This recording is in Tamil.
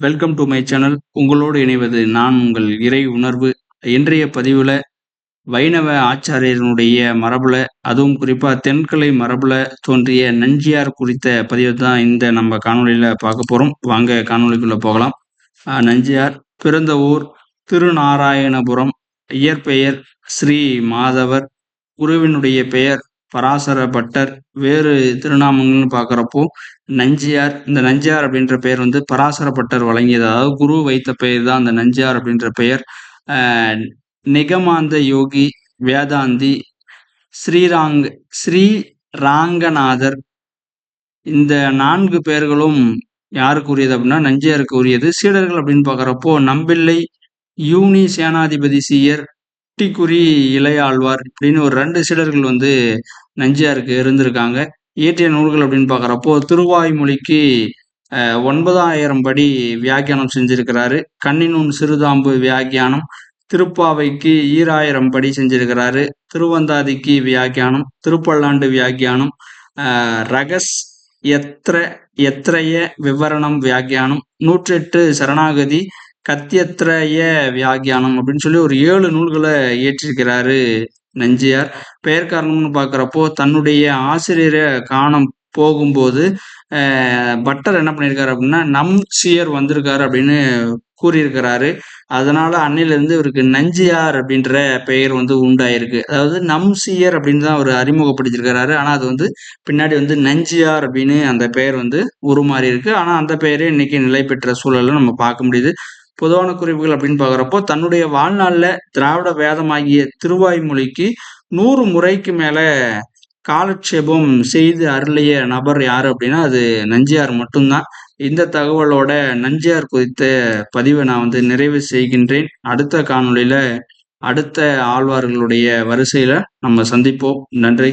வெல்கம் டு மை சேனல் உங்களோடு இணைவது நான் உங்கள் இறை உணர்வு. இன்றைய பதிவில் வைணவ ஆச்சாரியனுடைய மரபில் அதுவும் குறிப்பாக தென்கலை மரபில் தோன்றிய நஞ்சியார் குறித்த பதிவை தான் இந்த நம்ம காணொலியில் பார்க்க போகிறோம் வாங்க காணொலிக்குள்ளே போகலாம். நஞ்சியார் பிறந்த ஊர் திருநாராயணபுரம். இயற்பெயர் ஸ்ரீ மாதவர். குருவினுடைய பெயர் பராசர பட்டர் வேறு திருநாமங்கள்னு பார்க்குறப்போ நஞ்சியார் இந்த நஞ்சியார் அப்படின்ற பெயர் வந்து பராசர பட்டர் வழங்கியது. அதாவது குரு வைத்த பெயர் தான் அந்த நஞ்சியார் அப்படின்ற பெயர். நிகமாந்த யோகி வேதாந்தி ஸ்ரீராங் ஸ்ரீ ராங்கநாதர் இந்த நான்கு பெயர்களும் யாருக்கு உரியது அப்படின்னா நஞ்சியாருக்கு உரியது சீடர்கள் அப்படின்னு பார்க்குறப்போ நம்பிள்ளை யூனி சேனாதிபதி சீயர் குட்டிக்குறி இளையாழ்வார் இப்படின்னு ஒரு ரெண்டு சீடர்கள் வந்து நஞ்சியாருக்கு இருந்திருக்காங்க. இயற்றிய நூல்கள் அப்படின்னு பார்க்குறப்போ திருவாய்மொழிக்கு ஒன்பதாயிரம் படி வியாக்கியானம் செஞ்சிருக்கிறாரு. கண்ணினூன் சிறுதாம்பு வியாக்கியானம் திருப்பாவைக்கு ஈராயிரம் படி செஞ்சிருக்கிறாரு. திருவந்தாதிக்கு வியாக்கியானம் திருப்பல்லாண்டு வியாக்கியானம் ரகஸ் எத்திர எத்திரைய விவரணம் வியாக்கியானம் நூற்றெட்டு சரணாகதி கத்தியத்திரைய வியாக்கியானம் அப்படின்னு சொல்லி ஒரு ஏழு நூல்களை இயற்றிருக்கிறாரு நஞ்சியார். பெயர் காரணம்னு பார்க்குறப்போ தன்னுடைய ஆசிரியரை காணம் போகும்போது பட்டர் என்ன பண்ணியிருக்காரு அப்படின்னா நம் சியர் வந்திருக்காரு அப்படின்னு கூறியிருக்கிறாரு. அதனால அன்னையிலேருந்து இவருக்கு நஞ்சியார் அப்படின்ற பெயர் வந்து உண்டாயிருக்கு. அதாவது நம் சியர் அப்படின்னு தான் அவர் அறிமுகப்படுத்திருக்கிறாரு ஆனால் அது வந்து பின்னாடி வந்து நஞ்சியார் அப்படின்னு அந்த பெயர் வந்து உருமாறி இருக்கு ஆனால் அந்த பெயரே இன்னைக்கு நிலை பெற்ற சூழலில் நம்ம பார்க்க முடியுது. பொதுவான குறிப்புகள் அப்படின்னு பார்க்குறப்போ தன்னுடைய வாழ்நாளில் திராவிட வேதமாகிய திருவாய்மொழிக்கு நூறு முறைக்கு மேலே காலட்சேபம் செய்து அருளிய நபர் யார் அப்படின்னா அது நஞ்சியார் மட்டும்தான். இந்த தகவலோட நஞ்சியார் குறித்த பதிவை நான் வந்து நிறைவு செய்கின்றேன். அடுத்த காணொளியில அடுத்த ஆழ்வார்களுடைய வரிசையில நம்ம சந்திப்போம். நன்றி.